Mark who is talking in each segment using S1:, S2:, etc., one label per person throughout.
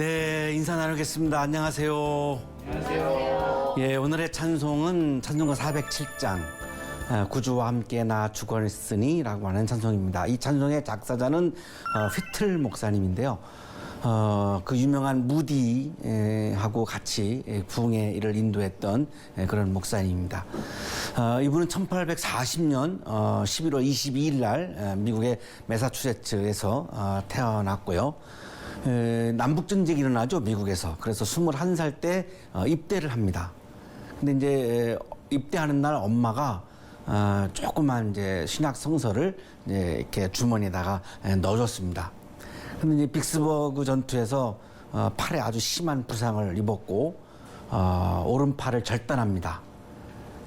S1: 네, 인사 나누겠습니다. 안녕하세요. 안녕하세요. 예, 오늘의 찬송은 찬송가 407장. 아, 구주와 함께 나 죽었으니라고 하는 찬송입니다. 이 찬송의 작사자는 어, 휘틀 목사님인데요. 어, 그 유명한 무디하고 같이 예, 부흥의 일을 인도했던 예, 그런 목사님입니다. 어, 이분은 1840년 어, 11월 22일 날 어, 미국의 매사추세츠에서 어, 태어났고요. 에, 남북 전쟁이 일어나죠 미국에서 그래서 21살 때 어, 입대를 합니다. 근데 이제 에, 입대하는 날 엄마가 어, 조그만 이제 신약 성서를 이제 이렇게 주머니에다가 에, 넣어줬습니다. 근데 이제 빅스버그 전투에서 어, 팔에 아주 심한 부상을 입었고 어, 오른팔을 절단합니다.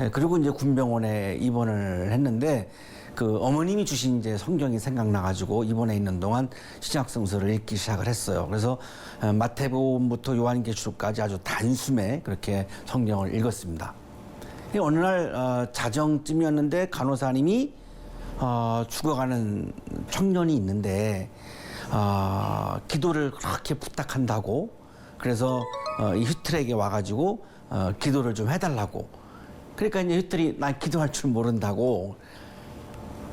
S1: 예, 그리고 이제 군병원에 입원을 했는데 그 어머님이 주신 이제 성경이 생각나가지고 입원해 있는 동안 신약성서를 읽기 시작을 했어요. 그래서 어, 마태복음부터 요한계시록까지 아주 단숨에 그렇게 성경을 읽었습니다. 이 어느 날 어, 자정쯤이었는데 간호사님이 어, 죽어가는 청년이 있는데 어, 기도를 그렇게 부탁한다고 그래서 어, 이 휴틀에게 와가지고 어, 기도를 좀 해달라고 그러니까 이제 휴틀이 난 기도할 줄 모른다고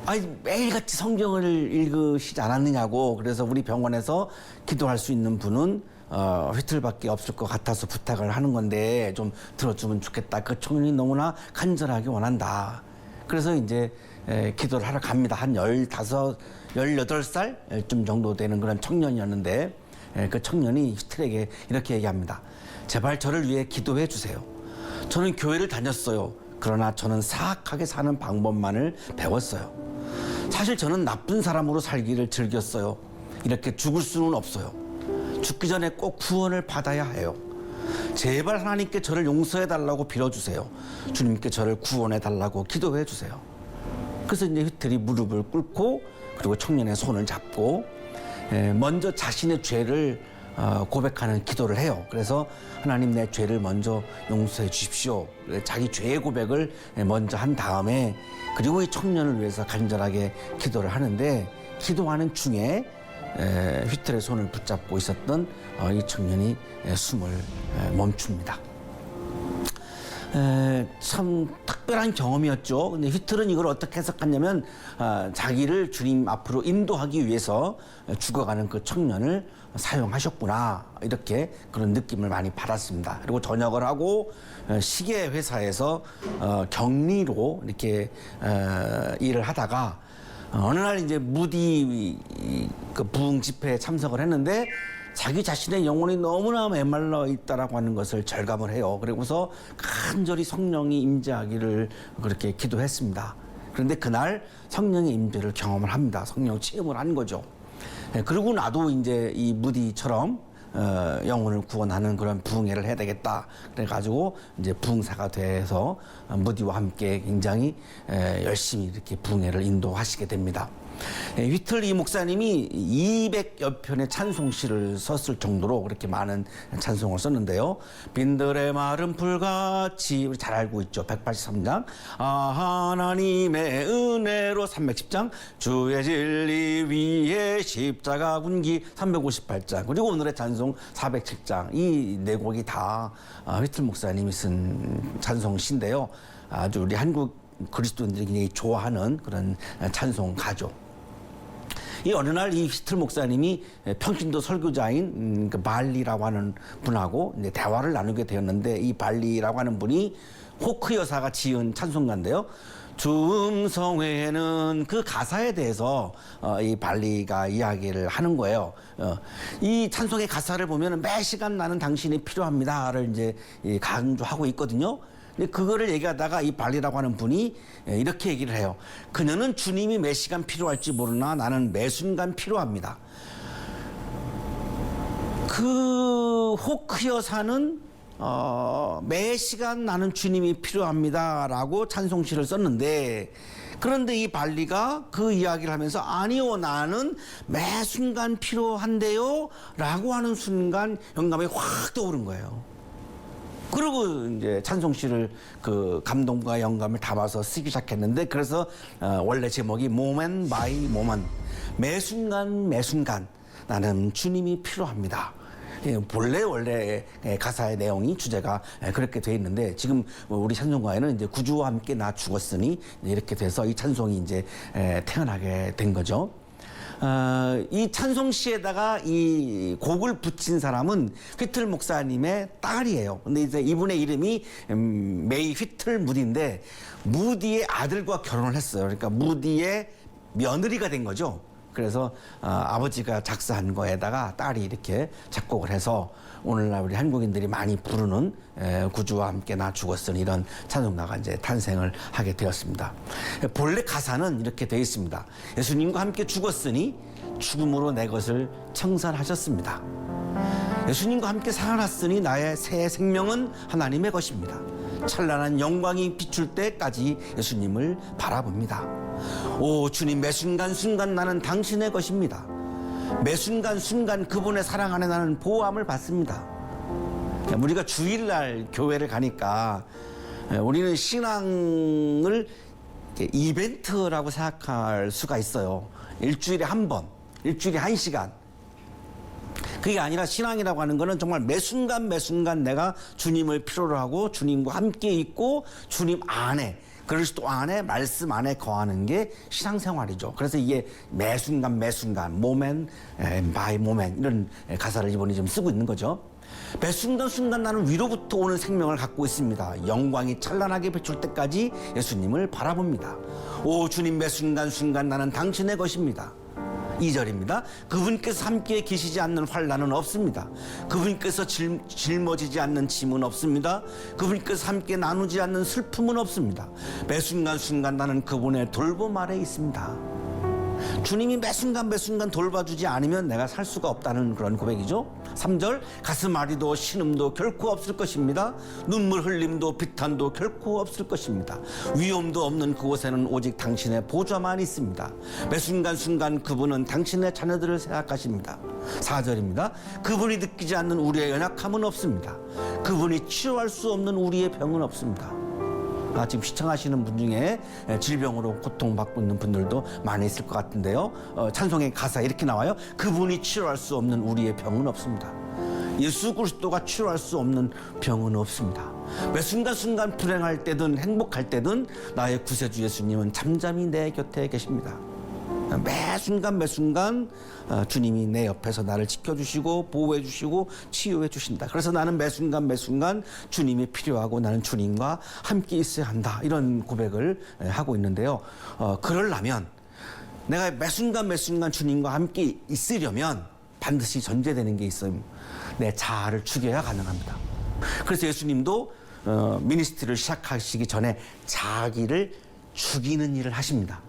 S1: 아니 매일같이 성경을 읽으시지 않았느냐고 그래서 우리 병원에서 기도할 수 있는 분은 어, 휘틀밖에 없을 것 같아서 부탁을 하는 건데 좀 들어주면 좋겠다. 그 청년이 너무나 간절하게 원한다. 그래서 이제 에, 기도를 하러 갑니다. 한 열다섯, 열여덟 살쯤 정도 되는 그런 청년이었는데 에, 그 청년이 휘틀에게 이렇게 얘기합니다. 제발 저를 위해 기도해 주세요. 저는 교회를 다녔어요. 그러나 저는 사악하게 사는 방법만을 배웠어요. 사실 저는 나쁜 사람으로 살기를 즐겼어요. 이렇게 죽을 수는 없어요. 죽기 전에 꼭 구원을 받아야 해요. 제발 하나님께 저를 용서해 달라고 빌어주세요. 주님께 저를 구원해 달라고 기도해 주세요. 그래서 이제 휘틀이 무릎을 꿇고 그리고 청년의 손을 잡고 에, 먼저 자신의 죄를 어, 고백하는 기도를 해요. 그래서 하나님 내 죄를 먼저 용서해 주십시오. 자기 죄의 고백을 먼저 한 다음에 그리고 이 청년을 위해서 간절하게 기도를 하는데 기도하는 중에 에, 휘틀의 손을 붙잡고 있었던 어, 이 청년이 에, 숨을 에, 멈춥니다. 에, 참 특별한 경험이었죠. 근데 휘틀은 이걸 어떻게 해석하냐면 아, 자기를 주님 앞으로 인도하기 위해서 죽어가는 그 청년을 사용하셨구나 이렇게 그런 느낌을 많이 받았습니다. 그리고 전역을 하고 어, 시계 회사에서 어, 격리로 이렇게 어, 일을 하다가 어느 날 이제 무디 그 부흥 집회에 참석을 했는데 자기 자신의 영혼이 너무나 메말라 있다라고 하는 것을 절감을 해요. 그리고서 간절히 성령이 임재하기를 그렇게 기도했습니다. 그런데 그날 성령의 임재를 경험을 합니다. 성령 체험을 한 거죠. 예, 그리고 나도 이제 이 무디처럼 어, 영혼을 구원하는 그런 부흥회를 해야 되겠다. 그래가지고 이제 부흥사가 돼서 어, 무디와 함께 굉장히 에, 열심히 이렇게 부흥회를 인도하시게 됩니다. 예, 휘틀리 목사님이 200여 편의 찬송시를 썼을 정도로 그렇게 많은 찬송을 썼는데요. 빈들의 마른 풀같이 우리 잘 알고 있죠. 183장. 아, 하나님의 은혜로 310장. 주의 진리 위에 십자가 군기 358장. 그리고 오늘의 찬송 407장. 이 네 곡이 다 아, 휘틀 목사님이 쓴 찬송시인데요. 아주 우리 한국 그리스도인들이 굉장히 좋아하는 그런 찬송 가죠. 이 어느 날 이 히틀 목사님이 평신도 설교자인 음, 그 발리라고 하는 분하고 이제 대화를 나누게 되었는데 이 발리라고 하는 분이 호크 여사가 지은 찬송가인데요. 주음성회는 그 가사에 대해서 어, 이 발리가 이야기를 하는 거예요. 어, 이 찬송의 가사를 보면 매 시간 나는 당신이 필요합니다를 이제 이 강조하고 있거든요. 근데 그거를 얘기하다가 이 발리라고 하는 분이 예, 이렇게 얘기를 해요. 그녀는 주님이 몇 시간 필요할지 모르나 나는 매 순간 필요합니다. 그 호크 여사는 어, 매 시간 나는 주님이 필요합니다라고 찬송시를 썼는데 그런데 이 발리가 그 이야기를 하면서 아니요 나는 매 순간 필요한데요라고 하는 순간 영감이 확 떠오른 거예요. 그리고 이제 찬송시를 그 감동과 영감을 담아서 쓰기 시작했는데 그래서 어, 원래 제목이 moment by moment 매 순간 매 순간 나는 주님이 필요합니다. 예, 본래 원래 예, 가사의 내용이 주제가 예, 그렇게 돼 있는데 지금 뭐 우리 찬송가에는 이제 구주와 함께 나 죽었으니 이렇게 돼서 이 찬송이 이제 예, 태어나게 된 거죠. 어, 이 찬송 시에다가 이 곡을 붙인 사람은 휘틀 목사님의 딸이에요. 근데 이제 이분의 이름이 음, 메이 휘틀 무디인데 무디의 아들과 결혼을 했어요. 그러니까 무디의 며느리가 된 거죠. 그래서 어, 아버지가 작사한 거에다가 딸이 이렇게 작곡을 해서 오늘날 우리 한국인들이 많이 부르는 에, 구주와 함께 나 죽었으니 이런 찬송가가 이제 탄생을 하게 되었습니다. 본래 가사는 이렇게 되어 있습니다. 예수님과 함께 죽었으니 죽음으로 내 것을 청산하셨습니다. 예수님과 함께 살아났으니 나의 새 생명은 하나님의 것입니다. 찬란한 영광이 비출 때까지 예수님을 바라봅니다. 오 주님 매 순간 순간 나는 당신의 것입니다. 매 순간 순간 그분의 사랑 안에 나는 보호함을 받습니다. 우리가 주일날 교회를 가니까 우리는 신앙을 이벤트라고 생각할 수가 있어요. 일주일에 한 번, 일주일에 한 시간. 그게 아니라 신앙이라고 하는 거는 정말 매 순간 매 순간 내가 주님을 필요로 하고 주님과 함께 있고 주님 안에 그리스도 안에 말씀 안에 거하는 게 신앙생활이죠. 그래서 이게 매 순간 매 순간 모멘 바이 모멘 이런 가사를 이번에 좀 쓰고 있는 거죠. 매 순간 순간 나는 위로부터 오는 생명을 갖고 있습니다. 영광이 찬란하게 비출 때까지 예수님을 바라봅니다. 오 주님 매 순간 순간 나는 당신의 것입니다. 2절입니다. 그분께서 함께 계시지 않는 환란은 없습니다. 그분께서 짊, 짊어지지 않는 짐은 없습니다. 그분께서 함께 나누지 않는 슬픔은 없습니다. 매 순간순간 나는 그분의 돌봄 아래 있습니다. 주님이 매 순간 매 순간 돌봐주지 않으면 내가 살 수가 없다는 그런 고백이죠. 3절 가슴 아리도 신음도 결코 없을 것입니다. 눈물 흘림도 비탄도 결코 없을 것입니다. 위험도 없는 그곳에는 오직 당신의 보좌만 있습니다. 매 순간 순간 그분은 당신의 자녀들을 생각하십니다. 4절입니다. 그분이 느끼지 않는 우리의 연약함은 없습니다. 그분이 치료할 수 없는 우리의 병은 없습니다. 아, 지금 시청하시는 분 중에 질병으로 고통받고 있는 분들도 많이 있을 것 같은데요. 어, 찬송의 가사 이렇게 나와요. 그분이 치료할 수 없는 우리의 병은 없습니다. 예수 그리스도가 치료할 수 없는 병은 없습니다. 매 순간순간 불행할 때든 행복할 때든 나의 구세주 예수님은 잠잠히 내 곁에 계십니다. 매 순간 매 순간 어, 주님이 내 옆에서 나를 지켜주시고 보호해주시고 치유해 주신다. 그래서 나는 매 순간 매 순간 주님이 필요하고 나는 주님과 함께 있어야 한다. 이런 고백을 에, 하고 있는데요. 어, 그러려면 내가 매 순간 매 순간 주님과 함께 있으려면 반드시 전제되는 게 있어요. 내 자아를 죽여야 가능합니다. 그래서 예수님도 어, 미니스트리를 시작하시기 전에 자기를 죽이는 일을 하십니다.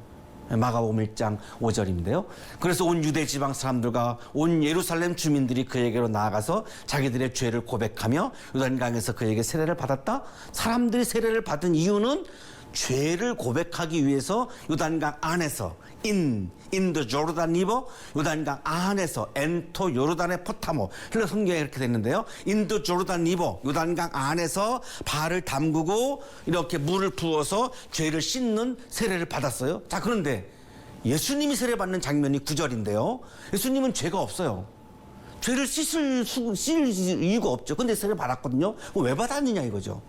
S1: 마가복음 1장 5절인데요. 그래서 온 유대 지방 사람들과 온 예루살렘 주민들이 그에게로 나아가서 자기들의 죄를 고백하며 요단강에서 그에게 세례를 받았다. 사람들이 세례를 받은 이유는 죄를 고백하기 위해서 요단강 안에서 인 인더 조르단 리버 요단강 안에서 엔토 요르단의 포타모 흘러 성경에 이렇게 됐는데요. 인도 조르단 리버 요단강 안에서 발을 담그고 이렇게 물을 부어서 죄를 씻는 세례를 받았어요. 자 그런데 예수님이 세례 받는 장면이 구절인데요 예수님은 죄가 없어요. 죄를 씻을 수, 씻을 이유가 없죠. 근데 세례 받았거든요. 왜 받았느냐 이거죠.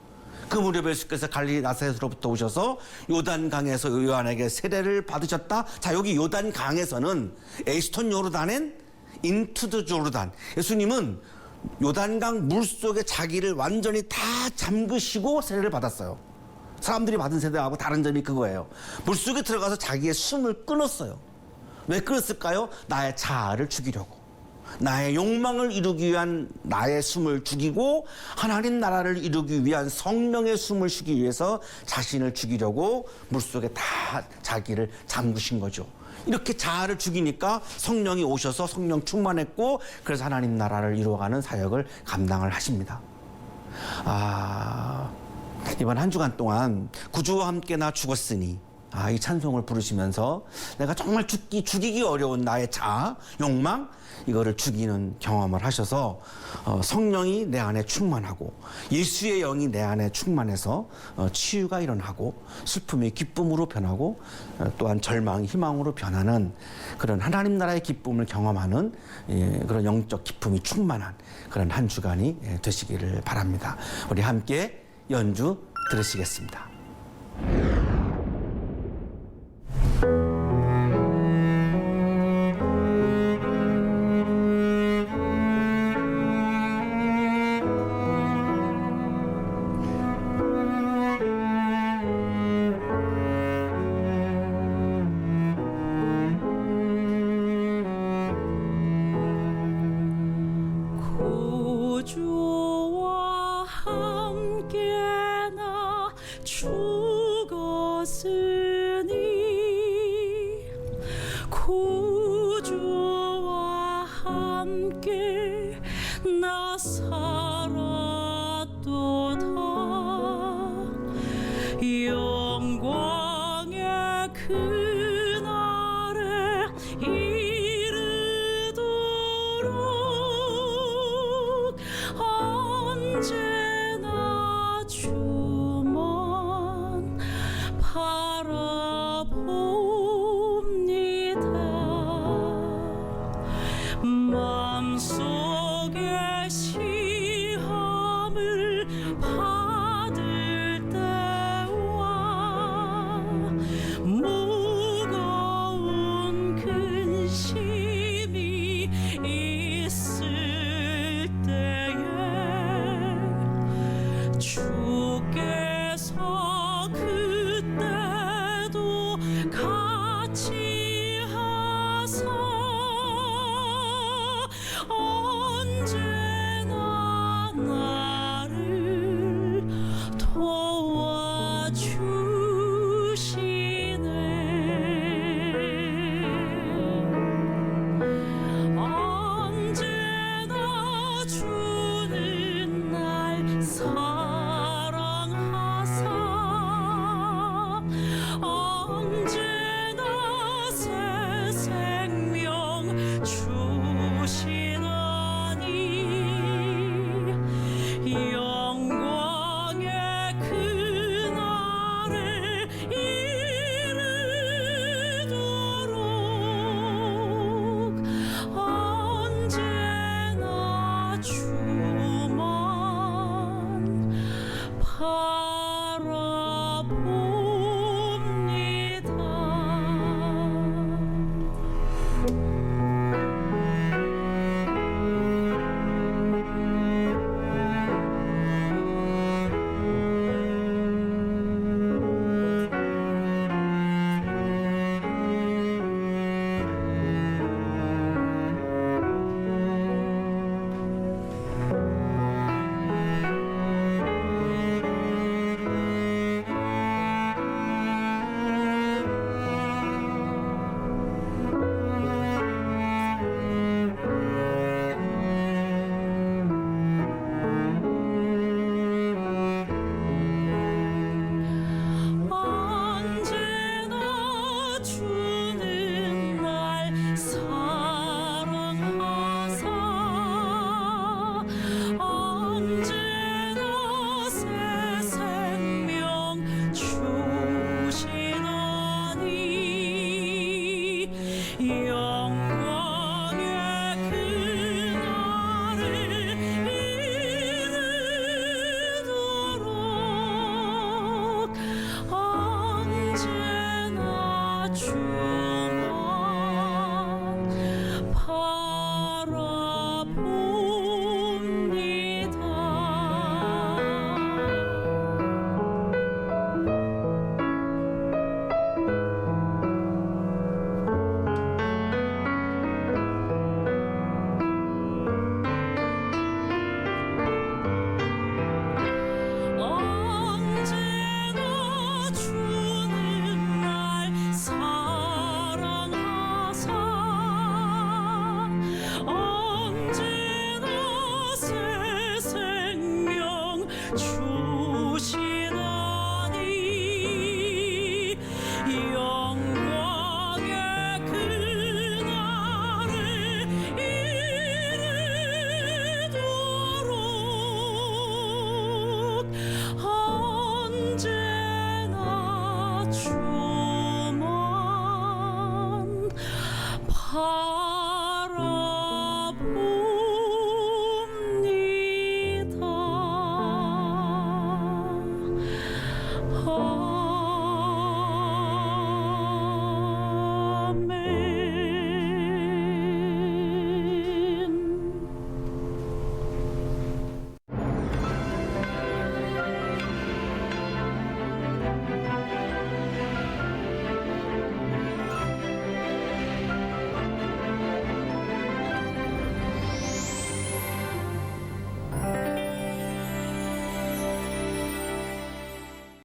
S1: 그 무렵에 예수께서 갈릴리 나사렛으로부터 오셔서 요단강에서 요한에게 세례를 받으셨다. 자 여기 요단강에서는 에이스톤 요르단엔 인투드 조르단. 예수님은 요단강 물 속에 자기를 완전히 다 잠그시고 세례를 받았어요. 사람들이 받은 세례하고 다른 점이 그거예요. 물 속에 들어가서 자기의 숨을 끊었어요. 왜 끊었을까요? 나의 자아를 죽이려고. 나의 욕망을 이루기 위한 나의 숨을 죽이고 하나님 나라를 이루기 위한 성령의 숨을 쉬기 위해서 자신을 죽이려고 물속에 다 자기를 잠그신 거죠. 이렇게 자아를 죽이니까 성령이 오셔서 성령 충만했고 그래서 하나님 나라를 이루어가는 사역을 감당을 하십니다. 아, 이번 한 주간 동안 구주와 함께 나 죽었으니
S2: 아, 이 찬송을 부르시면서 내가 정말 죽기, 죽이기 어려운 나의 자아, 욕망, 이거를 죽이는 경험을 하셔서 어, 성령이 내 안에 충만하고 예수의 영이 내 안에 충만해서 어, 치유가 일어나고 슬픔이 기쁨으로 변하고 어, 또한 절망이 희망으로 변하는 그런 하나님 나라의 기쁨을 경험하는 예, 그런 영적 기쁨이 충만한 그런 한 주간이 예, 되시기를 바랍니다. 우리 함께 연주 들으시겠습니다.
S3: 心。